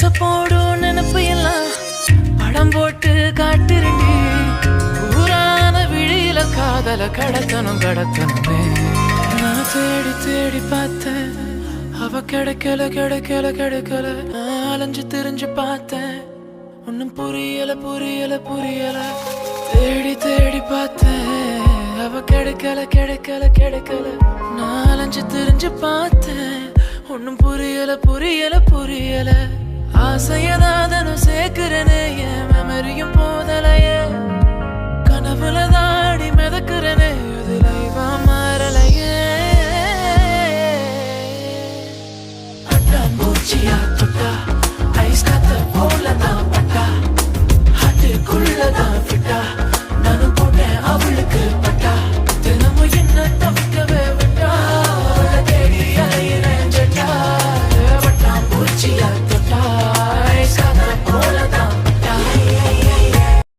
பச்சை போடும் நினப்பு எல்லாம் படம் போட்டு காட்டுறண்டி ஊரான விழியில காதல கடத்தணும் கடத்தணுமே. நான் தேடி தேடி பார்த்தேன். அவ கிடைக்கல கிடைக்கல கிடைக்கல. அலைஞ்சு தெரிஞ்சு பார்த்தேன். ஒன்னும் புரியல புரியல புரியல. தேடி தேடி பார்த்தேன். அவ கிடைக்கல கிடைக்கல கிடைக்கல. நான் அலைஞ்சு தெரிஞ்சு பார்த்தேன். ஒன்னும் புரியல புரியல புரியல. ஆசையை தான் தினம் சேர்க்கிறனே என் மெமரியும் போதலையே. கனவுல தாடி மிதக்கிறனே அது லைவா மாறலையே. அட்டா பூச்சியா தொட்டா?